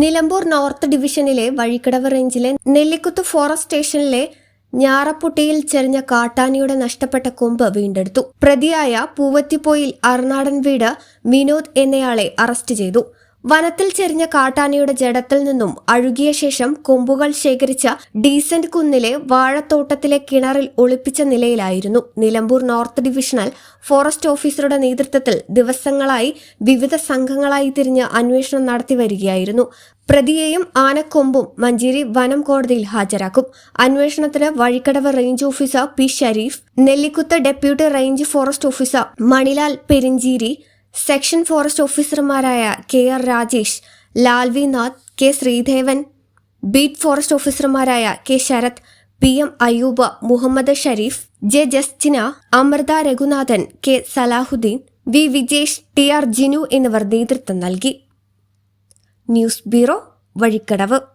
Nilambur north ഡിവിഷനിലെ വഴിക്കടവ് റേഞ്ചിലെ Nellikuth forest സ്റ്റേഷനിലെ ഞാറപ്പുട്ടിയിൽ ചെറിഞ്ഞ കാട്ടാനയുടെ നഷ്ടപ്പെട്ട കൊമ്പ് വീണ്ടെടുത്തു. പ്രതിയായ പൂവത്തിപ്പോയിൽ അറുനാടൻ വീട് വിനോദ് എന്നയാളെ അറസ്റ്റ് ചെയ്തു. വനത്തിൽ ചെരിഞ്ഞ കാട്ടാനയുടെ ജഡത്തിൽ നിന്നും അഴുകിയ ശേഷം കൊമ്പുകൾ ശേഖരിച്ച ഡീസന്റ് കുന്നിലെ വാഴത്തോട്ടത്തിലെ കിണറിൽ ഒളിപ്പിച്ച നിലയിലായിരുന്നു നിലമ്പൂർ നോർത്ത് ഡിവിഷണൽ ഫോറസ്റ്റ് ഓഫീസറുടെ നേതൃത്വത്തിൽ ദിവസങ്ങളായി വിവിധ സംഘങ്ങളായി തിരിഞ്ഞ് അന്വേഷണം നടത്തി വരികയായിരുന്നു. പ്രതിയെയും ആനക്കൊമ്പും മഞ്ചേരി വനം കോടതിയിൽ ഹാജരാക്കും. അന്വേഷണത്തിന് Vazhikkadavu range officer P Shareef Nellikuth deputy range forest officer Manilal Perincheeri section forest ഓഫീസർമാരായ K R Rajesh Lalvinath K Sreedevan beat forest ഓഫീസർമാരായ K Sarath P M Ayoob Muhammad Shareef J Justina Amrutha Raghunathan K Salahuddin V Vijesh T R Jinu എന്നിവർ നേതൃത്വം നൽകി. News bureau Vazhikkadavu.